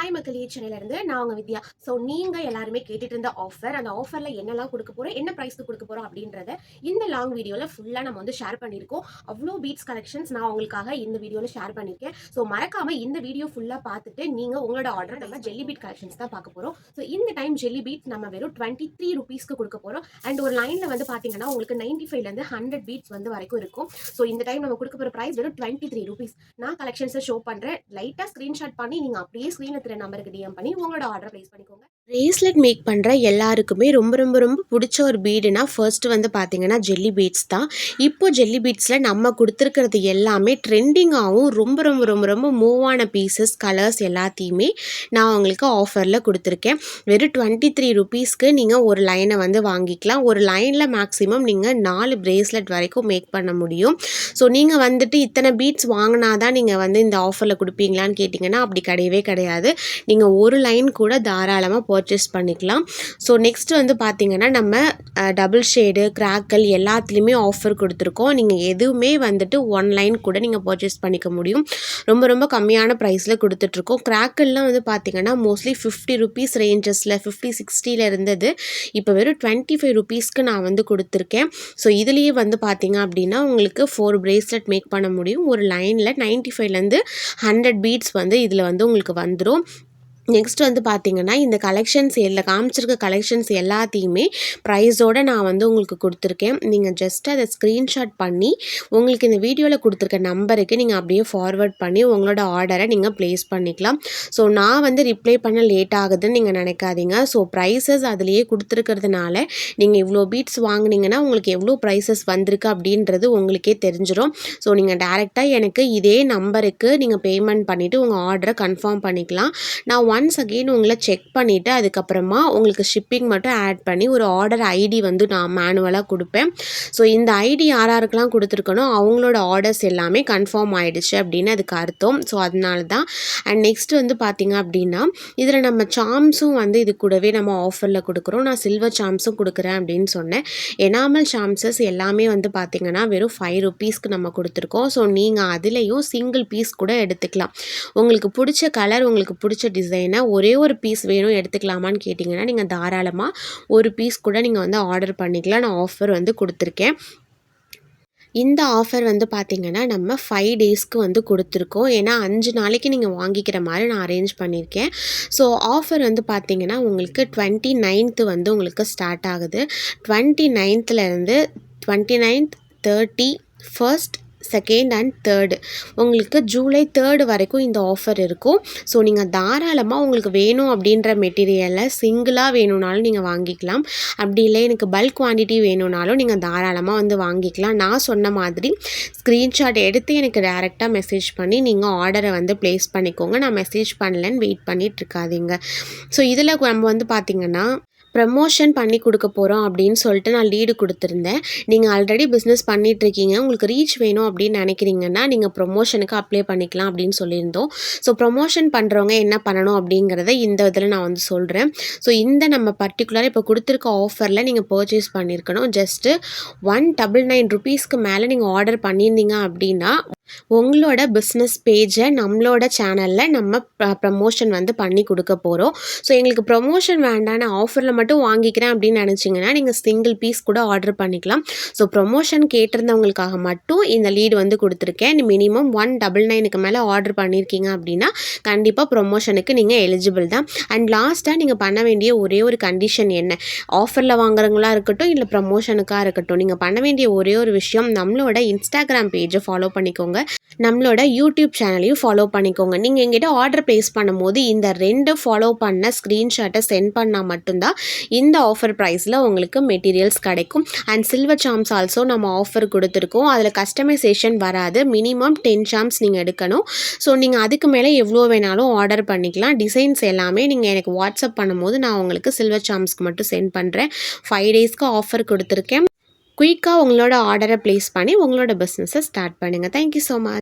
Hi மக்களே. சென்னையிலேருந்து நான் உங்கள் வித்யா. ஸோ நீங்கள் எல்லாருமே கேட்டுட்டு இருந்த ஆஃபர் அந்த ஆஃபரில் என்னெல்லாம் கொடுக்க போகிறோம் என்ன ப்ரைஸ்க்கு கொடுக்க போகிறோம் அப்படின்றத இந்த லாங் வீடியோவில் ஃபுல்லாக நம்ம வந்து ஷேர் பண்ணியிருக்கோம். அவ்வளோ பீட்ஸ் கலெக்ஷன்ஸ் நான் உங்களுக்காக இந்த வீடியோவில் ஷேர் பண்ணியிருக்கேன். ஸோ மறக்காமல் இந்த வீடியோ ஃபுல்லாக பார்த்துட்டு நீங்கள் உங்களோட ஆர்டர் நம்ம ஜெல்லி பீட் கலெக்ஷன்ஸ் தான் பார்க்க போகிறோம் ஸோ இந்த டைம் ஜெல்லி பீட்ஸ் நம்ம வெறும் டுவெண்ட்டி த்ரீ ருபீஸ்க்கு கொடுக்க போகிறோம் அண்ட் ஒரு லைனில் வந்து பார்த்தீங்கன்னா உங்களுக்கு நைன்டி ஃபைவ்லேருந்து ஹண்ட்ரட் பீட்ஸ் வந்து வரைக்கும் இருக்கும். ஸோ இந்த டைம் நம்ம கொடுக்க போகிற ப்ரைஸ் வெறும் டுவெண்ட்டி த்ரீ ருபீஸ் நான் கலெக்ஷன்ஸை ஷோ பண்ணுறேன் லைட்டாக ஸ்க்ரீன்ஷாட் பண்ணி நீங்கள் அப்படியே ஸ்க்ரீனில் இருக்கிற நம்பருக்கு டிஎம் பண்ணி உங்களோட ஆர்டர் ப்ளேஸ் பண்ணிக்கோங்க. பிரேஸ்லெட் மேக் பண்ணுற எல்லாருக்குமே ரொம்ப ரொம்ப ரொம்ப பிடிச்ச ஒரு பீடுனா ஃபர்ஸ்ட் வந்து பார்த்தீங்கன்னா ஜெல்லி பீட்ஸ் தான். இப்போ ஜெல்லி பீட்ஸில் நம்ம கொடுத்துருக்கிறது எல்லாமே ட்ரெண்டிங்காகவும் ரொம்ப ரொம்ப ரொம்ப ரொம்ப மூவான பீசஸ் கலர்ஸ் எல்லாத்தையுமே நான் உங்களுக்கு ஆஃபரில் கொடுத்துருக்கேன். வெறும் டுவெண்ட்டி த்ரீ ருபீஸ்க்கு நீங்கள் ஒரு லைனை வந்து வாங்கிக்கலாம். ஒரு லைனில் மேக்ஸிமம் நீங்கள் நாலு பிரேஸ்லெட் வரைக்கும் மேக் பண்ண முடியும். ஸோ நீங்கள் வந்துட்டு இத்தனை பீட்ஸ் வாங்கினா தான் நீங்கள் வந்து இந்த ஆஃபரில் கொடுப்பீங்களான்னு கேட்டிங்கன்னா அப்படி கிடையவே கிடையாது. நீங்கள் ஒரு லைன் கூட தாராளமாக பர்ச்சேஸ் பண்ணிக்கலாம். ஸோ நெக்ஸ்ட் வந்து பார்த்திங்கன்னா நம்ம டபுள் ஷேடு கிராக்கல் எல்லாத்துலேயுமே ஆஃபர் கொடுத்துருக்கோம். நீங்கள் எதுவுமே வந்துட்டு ஒன் லைன் கூட நீங்கள் பர்ச்சேஸ் பண்ணிக்க முடியும். ரொம்ப ரொம்ப கம்மியான ப்ரைஸில் கொடுத்துட்ருக்கோம் கிராக்கல்லாம் வந்து பார்த்திங்கன்னா மோஸ்ட்லி ஃபிஃப்டி ருபீஸ் ரேஞ்சஸில் ஃபிஃப்டி சிக்ஸ்டியில் இருந்தது. இப்போ வெறும் டுவெண்ட்டி ஃபைவ் ருபீஸ்க்கு நான் வந்து கொடுத்துருக்கேன். ஸோ இதுலேயே வந்து பார்த்தீங்க அப்படின்னா உங்களுக்கு ஃபோர் பிரேஸ்லெட் மேக் பண்ண முடியும். ஒரு லைனில் நைன்ட்டி ஃபைவ்லேருந்து ஹண்ட்ரட் பீட்ஸ் வந்து இதில் வந்து உங்களுக்கு வந்துடும் நெக்ஸ்ட் வந்து பார்த்தீங்கன்னா இந்த கலெக்ஷன்ஸ் எல்லா காமிச்சிருக்க கலெக்ஷன்ஸ் எல்லாத்தையுமே ப்ரைஸோடு நான் வந்து உங்களுக்கு கொடுத்துருக்கேன். நீங்கள் ஜஸ்ட் அதை ஸ்க்ரீன்ஷாட் பண்ணி உங்களுக்கு இந்த வீடியோவில் கொடுத்துருக்க நம்பருக்கு நீங்கள் அப்படியே ஃபார்வர்ட் பண்ணி உங்களோட ஆர்டரை நீங்கள் ப்ளேஸ் பண்ணிக்கலாம். ஸோ நான் வந்து ரிப்ளை பண்ண லேட் ஆகுதுன்னு நீங்கள் நினைக்காதீங்க. ஸோ ப்ரைஸஸ் அதுலேயே கொடுத்துருக்கிறதுனால நீங்கள் இவ்வளோ பீட்ஸ் வாங்கினீங்கன்னா உங்களுக்கு எவ்வளோ ப்ரைஸஸ் வந்திருக்கு அப்படின்றது உங்களுக்கே தெரிஞ்சிடும் ஸோ நீங்கள் டேரெக்டாக எனக்கு இதே நம்பருக்கு நீங்கள் பேமெண்ட் பண்ணிவிட்டு உங்கள் ஆர்டரை கன்ஃபார்ம் பண்ணிக்கலாம். நான் ஒன்ஸ் அகெயின் உங்களை செக் பண்ணிவிட்டு அதுக்கப்புறமா உங்களுக்கு ஷிப்பிங் மட்டும் ஆட் பண்ணி ஒரு ஆர்டர் ஐடி வந்து நான் மேனுவலாக கொடுப்பேன். ஸோ இந்த ஐடி யார் யாருக்கெல்லாம் கொடுத்துருக்கனோ அவங்களோட ஆர்டர்ஸ் எல்லாமே கன்ஃபார்ம் ஆகிடுச்சு அப்படின்னு அதுக்கு அர்த்தம். ஸோ அதனால தான் அண்ட் நெக்ஸ்ட் வந்து பார்த்திங்க அப்படின்னா இதில் நம்ம சாம்ஸும் வந்து இது கூடவே நம்ம ஆஃபரில் கொடுக்குறோம். நான் சில்வர் சாம்ஸும் கொடுக்குறேன் அப்படின்னு சொன்னேன். எனாமல் சாம்சஸ் எல்லாமே வந்து பார்த்திங்கன்னா வெறும் ஃபைவ் ருபீஸ்க்கு நம்ம கொடுத்துருக்கோம். ஸோ நீங்கள் அதுலேயும் சிங்கிள் பீஸ் கூட எடுத்துக்கலாம். உங்களுக்கு பிடிச்ச கலர் உங்களுக்கு பிடிச்ச டிசைன் டிசைனை ஒரே ஒரு பீஸ் வேணும் எடுத்துக்கலாமான்னு கேட்டிங்கன்னா நீங்கள் தாராளமாக ஒரு பீஸ் கூட நீங்கள் வந்து ஆர்டர் பண்ணிக்கலாம். நான் ஆஃபர் வந்து கொடுத்துருக்கேன். இந்த ஆஃபர் வந்து பார்த்திங்கன்னா நம்ம ஃபைவ் டேஸ்க்கு வந்து கொடுத்துருக்கோம். ஏன்னா அஞ்சு நாளைக்கு நீங்கள் வாங்கிக்கிற மாதிரி நான் அரேஞ்ச் பண்ணியிருக்கேன் ஸோ ஆஃபர் வந்து பார்த்திங்கன்னா உங்களுக்கு டுவெண்ட்டி நைன்த்து வந்து உங்களுக்கு ஸ்டார்ட் ஆகுது. Twenty நைன்த்துலேருந்து twenty ninth thirty first second and third உங்களுக்கு ஜூலை தேர்டு வரைக்கும் இந்த ஆஃபர் இருக்கும். ஸோ நீங்கள் தாராளமாக உங்களுக்கு வேணும் அப்படின்ற மெட்டீரியலை சிங்கிளாக வேணும்னாலும் நீங்கள் வாங்கிக்கலாம். அப்படி இல்லை எனக்கு பல்க் குவான்டிட்டி வேணும்னாலும் நீங்கள் தாராளமாக வந்து வாங்கிக்கலாம். நான் சொன்ன மாதிரி ஸ்க்ரீன்ஷாட் எடுத்து எனக்கு டேரெக்டாக மெசேஜ் பண்ணி நீங்கள் ஆர்டரை வந்து ப்ளேஸ் பண்ணிக்கோங்க. நான் மெசேஜ் பண்ணலன்னு வெயிட் பண்ணிகிட்ருக்காதீங்க ஸோ இதில் நம்ம வந்து பார்த்திங்கன்னா ப்ரமோஷன் பண்ணி கொடுக்க போகிறோம் அப்படின்னு சொல்லிட்டு நான் லீடு கொடுத்துருந்தேன். நீங்கள் ஆல்ரெடி பிஸ்னஸ் பண்ணிகிட்ருக்கீங்க உங்களுக்கு ரீச் வேணும் அப்படின்னு நினைக்கிறீங்கன்னா நீங்கள் ப்ரொமோஷனுக்கு அப்ளை பண்ணிக்கலாம் அப்படின்னு சொல்லியிருந்தோம். ஸோ ப்ரொமோஷன் பண்ணுறவங்க என்ன பண்ணணும் அப்படிங்கிறத இந்த இதில் நான் வந்து சொல்கிறேன் ஸோ இந்த நம்ம பர்டிகுலராக இப்போ கொடுத்துருக்க ஆஃபரில் நீங்கள் பர்ச்சேஸ் பண்ணியிருக்கணும் ஜஸ்ட்டு ஒன் டபுள் நைன் ருபீஸ்க்கு மேலே நீங்கள் ஆர்டர் பண்ணியிருந்தீங்க அப்படின்னா உங்களோட பிஸ்னஸ் பேஜை நம்மளோட சேனலில் நம்ம ப்ரமோஷன் வந்து பண்ணி கொடுக்க போகிறோம் ஸோ எங்களுக்கு ப்ரொமோஷன் வேண்டான ஆஃபரில் மட்டும் வாங்கிக்கிறேன் அப்படின்னு நினச்சிங்கன்னா நீங்கள் சிங்கிள் பீஸ் கூட ஆர்டர் பண்ணிக்கலாம். ஸோ ப்ரொமோஷன் கேட்டிருந்தவங்களுக்காக மட்டும் இந்த லீடு வந்து கொடுத்துருக்கேன். மினிமம் ஒன் டபுள் நைனுக்கு மேலே ஆர்டர் பண்ணியிருக்கீங்க அப்படின்னா கண்டிப்பாக ப்ரொமோஷனுக்கு நீங்கள் எலிஜிபிள் தான். அண்ட் லாஸ்ட்டாக நீங்கள் பண்ண வேண்டிய ஒரே ஒரு கண்டிஷன் என்ன? ஆஃபரில் வாங்குறவங்களா இருக்கட்டும் இல்லை ப்ரமோஷனுக்காக இருக்கட்டும் நீங்கள் பண்ண வேண்டிய ஒரே ஒரு விஷயம் நம்மளோட இன்ஸ்டாகிராம் பேஜை ஃபாலோ பண்ணிக்கோங்க. நம்மளோட யூடியூப் சேனலையும் ஃபாலோ பண்ணிக்கோங்க. நீங்கள் எங்கிட்ட ஆர்டர் ப்ளேஸ் பண்ணும்போது இந்த ரெண்டு ஃபாலோ பண்ண ஸ்க்ரீன்ஷாட்டை சென்ட் பண்ணால் மட்டும்தான் இந்த ஆஃபர் ப்ரைஸில் உங்களுக்கு மெட்டீரியல்ஸ் கிடைக்கும். அண்ட் சில்வர் சாம்ஸ் ஆல்சோ நம்ம ஆஃபர் கொடுத்துருக்கோம். அதில் கஸ்டமைசேஷன் வராது. மினிமம் டென் சாம்ஸ் நீங்கள் எடுக்கணும். ஸோ நீங்கள் அதுக்கு மேலே எவ்வளோ வேணாலும் ஆர்டர் பண்ணிக்கலாம். டிசைன்ஸ் எல்லாமே நீங்கள் எனக்கு வாட்ஸ்அப் பண்ணும்போது நான் உங்களுக்கு சில்வர் சாம்ஸ்க்கு மட்டும் சென்ட் பண்ணுறேன் ஃபைவ் டேஸ்க்கு ஆஃபர் கொடுத்துருக்கேன். குயிக்காக உங்களோட ஆர்டரை ப்ளேஸ் பண்ணி உங்களோட பிஸ்னஸை ஸ்டார்ட் பண்ணுங்கள் தேங்க்யூ ஸோ மச்